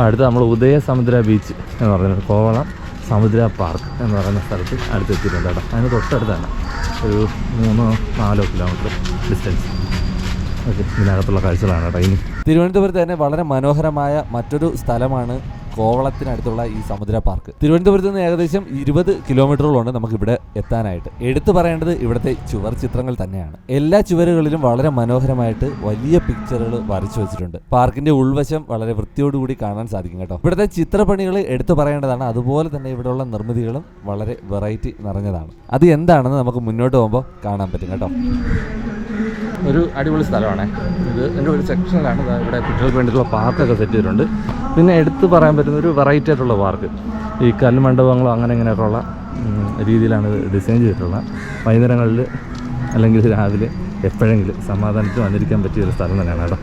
അടുത്ത് നമ്മൾ ഉദയസമുദ്ര ബീച്ച് എന്ന് പറയുന്നത് കോവളം സമുദ്ര പാർക്ക് എന്ന് പറയുന്ന സ്ഥലത്ത് അടുത്തെത്തിയിട്ടുണ്ട് കേട്ടോ. അതിന് തൊട്ടടുത്താണ് ഒരു മൂന്നോ നാലോ കിലോമീറ്റർ ഡിസ്റ്റൻസ് ഓക്കെ ഇതിനകത്തുള്ള കാഴ്ചകളാണ് കേട്ടോ ഇനി. തിരുവനന്തപുരത്ത് തന്നെ വളരെ മനോഹരമായ മറ്റൊരു സ്ഥലമാണ് കോവളത്തിനടുത്തുള്ള ഈ സമുദ്ര പാർക്ക്. തിരുവനന്തപുരത്ത് നിന്ന് ഏകദേശം ഇരുപത് കിലോമീറ്ററുകളുണ്ട് നമുക്ക് ഇവിടെ എത്താനായിട്ട്. എടുത്തു പറയേണ്ടത് ഇവിടുത്തെ ചുവർ ചിത്രങ്ങൾ തന്നെയാണ്. എല്ലാ ചുവരുകളിലും വളരെ മനോഹരമായിട്ട് വലിയ പിക്ചറുകൾ വരച്ചു വെച്ചിട്ടുണ്ട്. പാർക്കിന്റെ ഉൾവശം വളരെ വൃത്തിയോടുകൂടി കാണാൻ സാധിക്കും കേട്ടോ. ഇവിടുത്തെ ചിത്രപ്പണികൾ എടുത്തു പറയേണ്ടതാണ്. അതുപോലെ തന്നെ ഇവിടെയുള്ള നിർമ്മിതികളും വളരെ വെറൈറ്റി നിറഞ്ഞതാണ്. അത് എന്താണെന്ന് നമുക്ക് മുന്നോട്ട് പോകുമ്പോൾ കാണാൻ പറ്റും കേട്ടോ. ഒരു അടിപൊളി സ്ഥലമാണ്. ഇത് എന്റെ ഒരു സെക്ഷനിലാണ് ഇവിടെ കുട്ടികൾക്ക് വേണ്ടിയിട്ടുള്ള പാർക്കൊക്കെ സെറ്റ് ചെയ്തിട്ടുണ്ട്. പിന്നെ എടുത്തു പറയാൻ പറ്റുന്ന ഒരു വെറൈറ്റി ആയിട്ടുള്ള പാർക്ക് ഈ കൽമണ്ഡപങ്ങളോ അങ്ങനെ ഇങ്ങനെയൊക്കെയുള്ള രീതിയിലാണ് ഡിസൈൻ ചെയ്തിട്ടുള്ളത് വൈകുന്നേരങ്ങളിൽ അല്ലെങ്കിൽ രാവിലെ എപ്പോഴെങ്കിലും സമാധാനത്തിൽ വന്നിരിക്കാൻ പറ്റിയ ഒരു സ്ഥലം തന്നെയാണ് കേട്ടോ.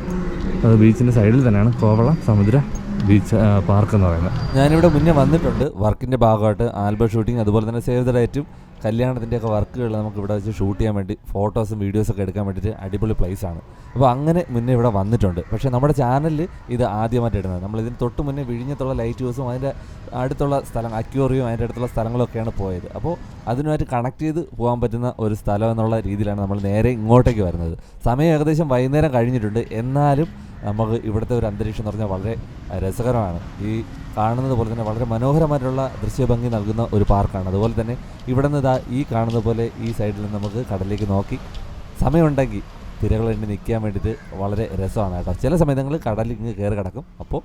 അത് ബീച്ചിന്റെ സൈഡിൽ തന്നെയാണ്. കോവളം സമുദ്ര ബീച്ച് പാർക്ക് എന്ന് പറയുന്നത്. ഞാനിവിടെ മുന്നേ വന്നിട്ടുണ്ട്. വർക്കിന്റെ ഭാഗമായിട്ട് ആൽബം ഷൂട്ടിങ് അതുപോലെ തന്നെ സേവ് ദ ഡേറ്റും കല്യാണത്തിന്റെയൊക്കെ വർക്കുകൾ നമുക്ക് ഇവിടെ വെച്ച് ഷൂട്ട് ചെയ്യാൻ വേണ്ടി ഫോട്ടോസും വീഡിയോസൊക്കെ എടുക്കാൻ വേണ്ടിയിട്ട് അടിപൊളി പ്ലേസ് ആണ്. അപ്പോൾ അങ്ങനെ മുന്നേ ഇവിടെ വന്നിട്ടുണ്ട്. പക്ഷേ നമ്മുടെ ചാനലിൽ ഇത് ആദ്യമായിട്ട് ഇടുന്നത്. നമ്മൾ ഇതിന് തൊട്ട് മുന്നേ വിഴിഞ്ഞത്തുള്ള ലൈറ്റ് ഹൗസും അതിന്റെ അടുത്തുള്ള സ്ഥലം അക്യൂറിയും അതിന്റെ അടുത്തുള്ള സ്ഥലങ്ങളൊക്കെയാണ് പോയത്. അപ്പോൾ അതിനുമായിട്ട് കണക്ട് ചെയ്ത് പോകാൻ പറ്റുന്ന ഒരു സ്ഥലം എന്നുള്ള രീതിയിലാണ് നമ്മൾ നേരെ ഇങ്ങോട്ടേക്ക് വരുന്നത്. സമയം ഏകദേശം വൈകുന്നേരം കഴിഞ്ഞിട്ടുണ്ട്. എന്നാലും നമുക്ക് ഇവിടുത്തെ ഒരു അന്തരീക്ഷം എന്ന് പറഞ്ഞാൽ വളരെ രസകരമാണ്. ഈ കാണുന്നത് പോലെ തന്നെ വളരെ മനോഹരമായിട്ടുള്ള ദൃശ്യഭംഗി നൽകുന്ന ഒരു പാർക്കാണ്. അതുപോലെ തന്നെ ഇവിടെ നിന്ന് ഇതാ ഈ കാണുന്ന പോലെ ഈ സൈഡിൽ നിന്ന് നമുക്ക് കടലിലേക്ക് നോക്കി സമയമുണ്ടെങ്കിൽ തിരകൾ എണ്ണി നിൽക്കാൻ വേണ്ടിയിട്ട് വളരെ രസമാണ് കേട്ടോ. ചില സമയങ്ങളിൽ കടലിൽ ഇങ്ങ് കയറി കിടക്കും. അപ്പോൾ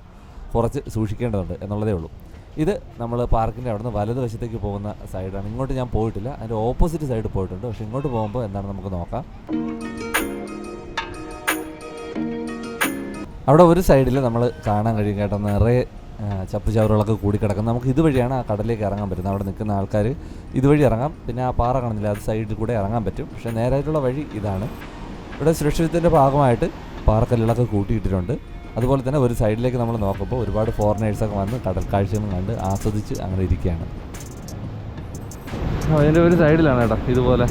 കുറച്ച് സൂക്ഷിക്കേണ്ടതുണ്ട് എന്നുള്ളതേ ഉള്ളൂ. ഇത് നമ്മൾ പാർക്കിന്റെ അവിടെ നിന്ന് വലതുവശത്തേക്ക് പോകുന്ന സൈഡാണ്. ഇങ്ങോട്ട് ഞാൻ പോയിട്ടില്ല. അതിന്റെ ഓപ്പോസിറ്റ് സൈഡ് പോയിട്ടുണ്ട്. പക്ഷേ ഇങ്ങോട്ട് പോകുമ്പോൾ എന്താണ് നമുക്ക് നോക്കാം. അവിടെ ഒരു സൈഡിൽ നമ്മൾ കാണാൻ കഴിയും കേട്ടോ. നിറയെ ചപ്പുചവറുകളൊക്കെ ചപ്പ് ചവറുകളൊക്കെ കൂടി കിടക്കുന്നത് നമുക്ക് ഇതുവഴിയാണ് ആ കടലിലേക്ക് ഇറങ്ങാൻ പറ്റുന്നത്. അവിടെ നിൽക്കുന്ന ആൾക്കാർ ഇതുവഴി ഇറങ്ങാം. പിന്നെ ആ പാറ കാണുന്നില്ല അത് സൈഡിൽ കൂടെ ഇറങ്ങാൻ പറ്റും. പക്ഷേ നേരായിട്ടുള്ള വഴി ഇതാണ്. ഇവിടെ സുരക്ഷിതത്തിന്റെ ഭാഗമായിട്ട് പാറക്കല്ലുകളൊക്കെ കൂട്ടിയിട്ടിട്ടുണ്ട്. അതുപോലെ തന്നെ ഒരു സൈഡിലേക്ക് നമ്മൾ നോക്കുമ്പോൾ ഒരുപാട് ഫോറിനേഴ്സൊക്കെ വന്ന് കടൽ കാഴ്ചകളും കണ്ട് ആസ്വദിച്ച് അങ്ങനെ ഇരിക്കുകയാണ്. അതിന്റെ ഒരു സൈഡിലാണ് കേട്ടോ ഇതുപോലെ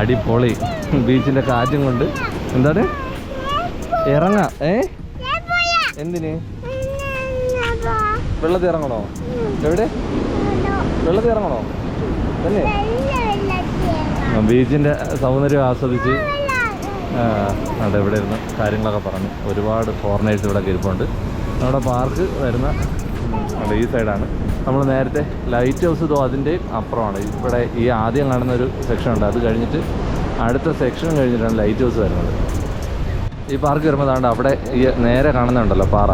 അടിപൊളി ബീച്ചിന്റെ കാറ്റും കൊണ്ട്. എന്താണ് ഇറങ്ങാം. ഏ? എന്തിന്? വെള്ളത്തിൽ ഇറങ്ങണോ? എവിടെ? വെള്ളത്തിൽ ഇറങ്ങണോ? തന്നെ ബീച്ചിന്റെ ബീച്ചിന്റെ സൗന്ദര്യം ആസ്വദിച്ച്. അവിടെ ഇവിടെ ഇരുന്ന് കാര്യങ്ങളൊക്കെ പറഞ്ഞു. ഒരുപാട് ഫോറിനേഴ്സ് ഇവിടെ ഇരിപ്പുണ്ട് നമ്മുടെ പാർക്ക് വരുന്ന അവിടെ ഈ സൈഡാണ് നമ്മൾ നേരത്തെ ലൈറ്റ് ഹൗസ് ഇതോ അതിന്റെയും അപ്പുറമാണ്. ഇവിടെ ഈ ആദ്യം കാണുന്ന ഒരു സെക്ഷൻ ഉണ്ട്. അത് കഴിഞ്ഞിട്ട് അടുത്ത സെക്ഷൻ കഴിഞ്ഞിട്ടാണ് ലൈറ്റ് ഹൗസ് വരുന്നത്. ഈ പാർക്ക് വരുമ്പോൾ അവിടെ ഈ നേരെ കാണുന്നുണ്ടല്ലോ പാറ.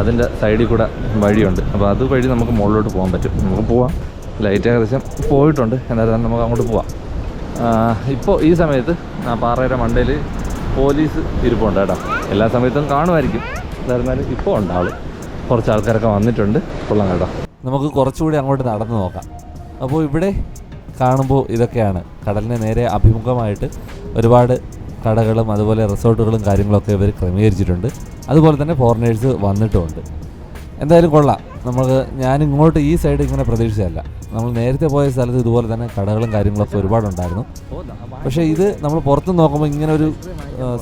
അതിന്റെ സൈഡിൽ കൂടെ വഴിയുണ്ട്. അപ്പോൾ അത് വഴി നമുക്ക് മുകളിലോട്ട് പോകാൻ പറ്റും. നമുക്ക് പോവാം. ലൈറ്റ് ഏകദേശം പോയിട്ടുണ്ട്. എന്നാലും നമുക്ക് അങ്ങോട്ട് പോവാം. ഇപ്പോൾ ഈ സമയത്ത് ആ പാറയുടെ മണ്ടയിൽ പോലീസ് ഇരിപ്പുണ്ട് കേട്ടോ. എല്ലാ സമയത്തും കാണുമായിരിക്കും. എന്തായിരുന്നാലും ഇപ്പോൾ ഉണ്ട് ആൾ കുറച്ച് ആൾക്കാരൊക്കെ വന്നിട്ടുണ്ട്. കൊള്ളാം കേട്ടോ. നമുക്ക് കുറച്ചുകൂടി അങ്ങോട്ട് നടന്നു നോക്കാം. അപ്പോൾ ഇവിടെ കാണുമ്പോൾ ഇതൊക്കെയാണ്. കടലിന് നേരെ അഭിമുഖമായിട്ട് ഒരുപാട് കടകളും അതുപോലെ റിസോർട്ടുകളും കാര്യങ്ങളൊക്കെ ഇവർ ക്രമീകരിച്ചിട്ടുണ്ട്. അതുപോലെ തന്നെ ഫോറിനേഴ്സ് വന്നിട്ടുമുണ്ട്. എന്തായാലും കൊള്ളാം. നമുക്ക് ഞാൻ ഇങ്ങോട്ട് ഈ സൈഡ് ഇങ്ങനെ പ്രതീക്ഷിച്ചതല്ല. നമ്മൾ നേരത്തെ പോയ സ്ഥലത്ത് ഇതുപോലെ തന്നെ കടകളും കാര്യങ്ങളൊക്കെ ഒരുപാടുണ്ടായിരുന്നു. പക്ഷേ ഇത് നമ്മൾ പുറത്ത് നോക്കുമ്പോൾ ഇങ്ങനെ ഒരു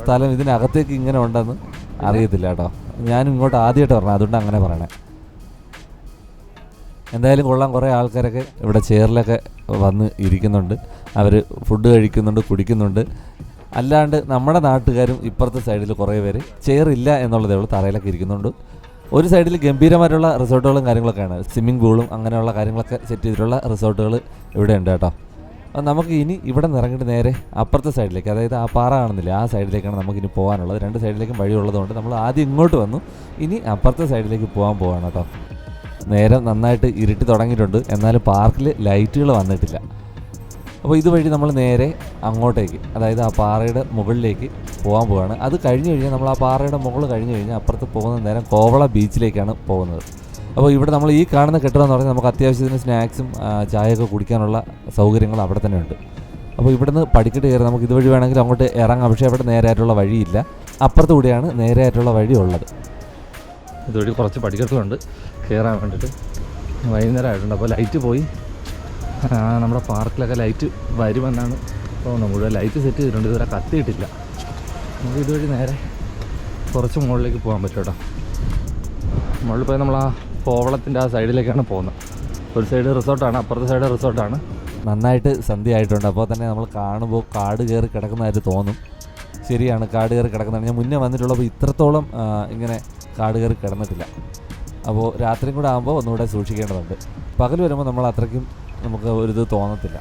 സ്ഥലം ഇതിനകത്തേക്ക് ഇങ്ങനെ ഉണ്ടെന്ന് അറിയത്തില്ല കേട്ടോ. ഞാൻ ഇങ്ങോട്ട് ആദ്യമായിട്ട് പറഞ്ഞു അതുകൊണ്ട് അങ്ങനെ പറയണേ. എന്തായാലും കൊള്ളാം. കുറേ ആൾക്കാരൊക്കെ ഇവിടെ ചെയറിലൊക്കെ വന്ന് ഇരിക്കുന്നുണ്ട്. അവർ ഫുഡ് കഴിക്കുന്നുണ്ട് കുടിക്കുന്നുണ്ട്. അല്ലാണ്ട് നമ്മുടെ നാട്ടുകാരും ഇപ്പുറത്തെ സൈഡിൽ കുറേ പേര് ചെയറില്ല എന്നുള്ളതേ ഉള്ളൂ തറയിലൊക്കെ ഇരിക്കുന്നുണ്ട്. ഒരു സൈഡിൽ ഗംഭീരമായിട്ടുള്ള റിസോർട്ടുകളും കാര്യങ്ങളൊക്കെയാണ്. സ്വിമ്മിംഗ് പൂളും അങ്ങനെയുള്ള കാര്യങ്ങളൊക്കെ സെറ്റ് ചെയ്തിട്ടുള്ള റിസോർട്ടുകൾ ഇവിടെ ഉണ്ട് കേട്ടോ നമുക്ക് ഇനി ഇവിടെ നിന്ന് ഇറങ്ങിയിട്ട് നേരെ അപ്പുറത്തെ സൈഡിലേക്ക് അതായത് ആ പാറ കാണുന്നില്ല ആ സൈഡിലേക്കാണ് നമുക്ക് ഇനി പോകാനുള്ളത്. രണ്ട് സൈഡിലേക്കും വഴിയുള്ളതുകൊണ്ട് നമ്മൾ ആദ്യം ഇങ്ങോട്ട് വന്നു. ഇനി അപ്പുറത്തെ സൈഡിലേക്ക് പോകാൻ പോവാണ് കേട്ടോ. നേരം നന്നായിട്ട് ഇരുട്ടി തുടങ്ങിയിട്ടുണ്ട്. എന്നാലും പാർക്കിൽ ലൈറ്റുകൾ വന്നിട്ടില്ല. അപ്പോൾ ഇതുവഴി നമ്മൾ നേരെ അങ്ങോട്ടേക്ക് അതായത് ആ പാറയുടെ മുകളിലേക്ക് പോകാൻ പോവുകയാണ് അത് കഴിഞ്ഞ് കഴിഞ്ഞാൽ നമ്മൾ ആ പാറയുടെ മുകൾ കഴിഞ്ഞ് കഴിഞ്ഞാൽ അപ്പുറത്ത് പോകുന്ന നേരം കോവള ബീച്ചിലേക്കാണ് പോകുന്നത്. അപ്പോൾ ഇവിടെ നമ്മൾ ഈ കാണുന്ന കെട്ടിടം എന്ന് പറഞ്ഞാൽ നമുക്ക് അത്യാവശ്യത്തിന് സ്നാക്സും ചായയൊക്കെ കുടിക്കാനുള്ള സൗകര്യങ്ങൾ അവിടെ തന്നെ ഉണ്ട് അപ്പോൾ ഇവിടുന്ന് പടിക്കെട്ട് കയറി നമുക്ക് ഇതുവഴി വേണമെങ്കിൽ അങ്ങോട്ട് ഇറങ്ങാം. പക്ഷേ അവിടെ നേരെയായിട്ടുള്ള വഴിയില്ല. അപ്പുറത്ത് കൂടിയാണ് നേരെയായിട്ടുള്ള വഴി ഉള്ളത് ഇതുവഴി കുറച്ച് പടിക്കെട്ടുകളുണ്ട്. കയറാൻ വേണ്ടിയിട്ട് വൈകുന്നേരം ആയിട്ടുണ്ട് അപ്പോൾ ലൈറ്റ് പോയി. നമ്മുടെ പാർക്കിലൊക്കെ ലൈറ്റ് വരുമെന്നാണ്. തോന്നുന്നത് മുഴുവൻ ലൈറ്റ് സെറ്റ് ചെയ്തിട്ടുണ്ട്. ഇതുവരെ കത്തിയിട്ടില്ല. നമുക്ക് ഇതുവഴി നേരെ കുറച്ച് മുകളിലേക്ക് പോകാൻ പറ്റും കേട്ടോ. പോയി നമ്മൾ ആ കോവളത്തിന്റെ ആ സൈഡിലേക്കാണ് പോകുന്നത്. ഒരു സൈഡ് റിസോർട്ടാണ് അപ്പുറത്തെ സൈഡ് റിസോർട്ടാണ്. നന്നായിട്ട് സന്ധ്യ ആയിട്ടുണ്ട്. അപ്പോൾ തന്നെ നമ്മൾ കാണുമ്പോൾ കാട് കയറി കിടക്കുന്നതായിട്ട് തോന്നും. ശരിയാണ് കാട് കയറി കിടക്കുന്നതാണ്. ഞാൻ മുന്നേ വന്നിട്ടുള്ളപ്പോൾ ഇത്രത്തോളം ഇങ്ങനെ കാട് കയറി കിടന്നിട്ടില്ല. അപ്പോൾ രാത്രിയും കൂടെ ആകുമ്പോൾ ഒന്നുകൂടെ സൂക്ഷിക്കേണ്ടതുണ്ട്. പകൽ വരുമ്പോൾ നമ്മൾ അത്രയ്ക്കും നമുക്ക് ഒരു തോന്നത്തില്ല.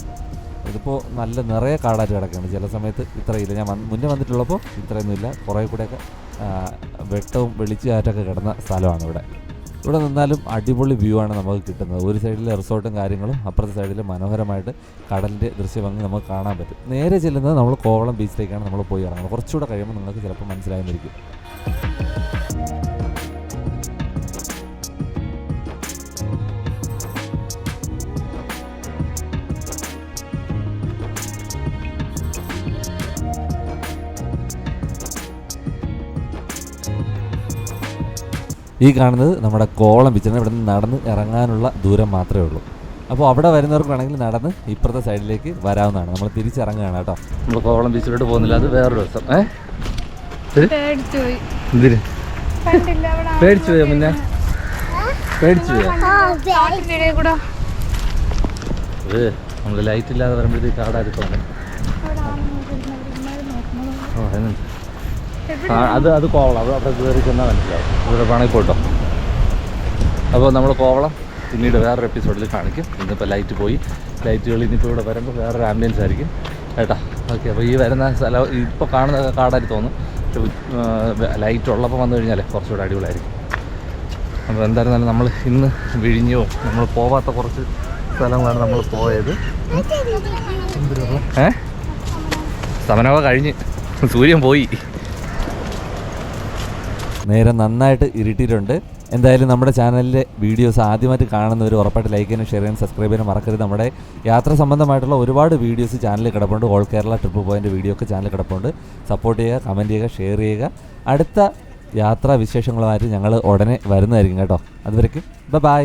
ഇതിപ്പോൾ നല്ല നിറയെ കാടായിട്ട് കിടക്കുകയാണ്. ചില സമയത്ത് ഇത്രയില്ല ഞാൻ മുന്നേ വന്നിട്ടുള്ളപ്പോൾ ഇത്രയൊന്നുമില്ല കുറേ കൂടെയൊക്കെ വെട്ടവും വെളിച്ചാറ്റൊക്കെ കിടന്ന സ്ഥലമാണ് ഇവിടെ. ഇവിടെ നിന്നാലും അടിപൊളി വ്യൂ ആണ് നമുക്ക് കിട്ടുന്നത്. ഒരു സൈഡിൽ റിസോർട്ടും കാര്യങ്ങളും അപ്പുറത്തെ സൈഡിൽ മനോഹരമായിട്ട് കടലിന്റെ ദൃശ്യഭംഗി നമുക്ക് കാണാൻ പറ്റും. നേരെ ചെല്ലുന്നത് നമ്മൾ കോവളം ബീച്ചിലേക്കാണ് നമ്മൾ പോയി ഇറങ്ങുന്നത്. കുറച്ചുകൂടെ കഴിയുമ്പോൾ നിങ്ങൾക്ക് ചിലപ്പോൾ മനസ്സിലായിരിക്കും ഈ കാണുന്നത് നമ്മുടെ കോളം ബീച്ചാണ് ഇവിടെ നിന്ന് നടന്ന് ഇറങ്ങാനുള്ള ദൂരം മാത്രമേ ഉള്ളൂ. അപ്പോൾ അവിടെ വരുന്നവർക്ക് വേണമെങ്കിൽ നടന്ന് ഇപ്പുറത്തെ സൈഡിലേക്ക് വരാവുന്നതാണ്. നമ്മൾ തിരിച്ചിറങ്ങുകയാണ് കേട്ടോ. നമ്മൾ കോളം ബീച്ചിലോട്ട് പോകുന്നില്ല. അത് വേറൊരു ദിവസം. ഏ? പേടിച്ചു പോയോ. പിന്നെ പേടിച്ചു പോയോ നമ്മൾ ലൈറ്റ് ഇല്ലാതെ വരുമ്പോഴത്തേക്ക് എന്നുണ്ട് ആ, അത് അത് കോവളം. അത് അവിടെ കയറി ചെന്നാൽ മനസ്സിലാവും. ഇവിടെ വേണമെങ്കിൽ പോട്ടോ അപ്പോൾ നമ്മൾ കോവളം പിന്നീട് വേറൊരു എപ്പിസോഡിൽ കാണിക്കും. ഇന്നിപ്പോൾ ലൈറ്റ് പോയി. ലൈറ്റുകൾ ഇനിയിപ്പോൾ ഇവിടെ വരുമ്പോൾ വേറൊരു ആംബിയൻസ് ആയിരിക്കും. കേട്ടോ? ഓക്കെ അപ്പോൾ ഈ വരുന്ന സ്ഥലം ഇപ്പോൾ കാണുന്ന കാടായിട്ട് തോന്നും. ലൈറ്റ് ഉള്ളപ്പോൾ വന്നു കഴിഞ്ഞാൽ കുറച്ചുകൂടെ അടിപൊളിയായിരിക്കും. അപ്പോൾ എന്തായിരുന്നാലും നമ്മൾ ഇന്ന് വിഴിഞ്ഞോ നമ്മൾ പോവാത്ത കുറച്ച് സ്ഥലങ്ങളാണ് നമ്മൾ പോയത്. ഏ? സമനവ കഴിഞ്ഞ്. സൂര്യൻ പോയി. നേരെ നന്നായിട്ട് ഇരുട്ടിയിട്ടുണ്ട്. എന്തായാലും നമ്മുടെ ചാനലിലെ വീഡിയോസ് ആദ്യമായിട്ട് കാണുന്നവർ ഉറപ്പായിട്ട് ലൈക്ക് ചെയ്യാനും ഷെയർ ചെയ്യാനും സബ്സ്ക്രൈബ് ചെയ്യാനും മറക്കരുത്. നമ്മുടെ യാത്ര സംബന്ധമായിട്ടുള്ള ഒരുപാട് വീഡിയോസ് ചാനലിൽ കിടപ്പുണ്ട്. All Kerala trip point video ഒക്കെ ചാനലിൽ കിടപ്പുണ്ട്. സപ്പോർട്ട് ചെയ്യുക കമന്റ് ചെയ്യുക ഷെയർ ചെയ്യുക. അടുത്ത യാത്രാ വിശേഷങ്ങളുമായിട്ട് ഞങ്ങൾ ഉടനെ വരുന്നതായിരിക്കും കേട്ടോ. അതുവരയ്ക്കും ബൈ